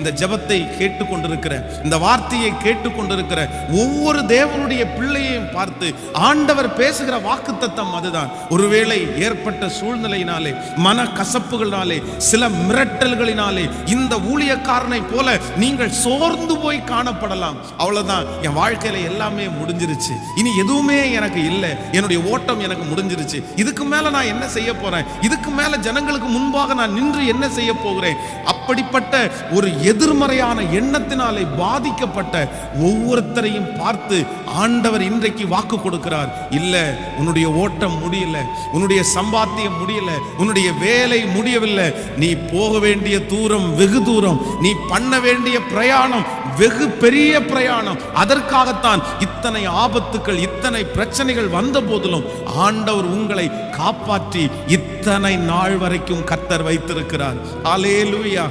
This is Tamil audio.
இந்த ஜெபத்தை கேட்டுக்கொண்டிருக்கிற இந்த வார்த்தையை கேட்டுக்கொண்டிருக்கிற ஒவ்வொரு தேவனுடைய பிள்ளையையும் பார்த்து ஆண்டவர் பேசுகிற வாக்குத்தத்தம் அதுதான். ஒருவேளை ஏற்பட்ட சூழ்நிலையினாலே மன கசப்புகளினாலே சில மிரட்டல்களினாலே இந்த ஊழியக்காரனை போல நீங்கள் சோர்ந்து போய் காணப்படலாம். அவ்வளவுதான். என் வாழ்க்கையில எல்லாமே முடிஞ்சிருச்சு. இனி எதுவுமே எனக்கு இல்லை. என்னுடைய ஓட்டம் எனக்கு முடிஞ்சிருச்சு. இதுக்கு மேல நான் என்ன செய்ய போறேன்? இதுக்கு மேல ஜனங்களுக்கு முன்பாக நான் நின்று என்ன செய்ய போகிறேன்? அப்படிப்பட்ட ஒரு எதிர்மறையான எண்ணத்தினாலே பாதிக்கப்பட்ட ஒவ்வொருத்தரையும் பார்த்து ஆண்டவர் இன்றைக்கு வாக்கு கொடுக்கிறார். இல்லை உன்னுடைய ஓட்டம் முடியல உன்னுடைய சம்பாத்தியம் முடியல உன்னுடைய வேலை முடியவில்லை. நீ போக வேண்டிய தூரம் வெகு தூரம் நீ பண்ண வேண்டிய பிரயாணம் வெகு பெரிய பிரயாணம். அதற்காகத்தான் இத்தனை ஆபத்துக்கள் இத்தனை பிரச்சனைகள் வந்த போதிலும் ஆண்டவர் உங்களை காப்பாற்றி இத்தனை நாள் வரைக்கும் கத்தர் வைத்திருக்கிறார். அலேலுயா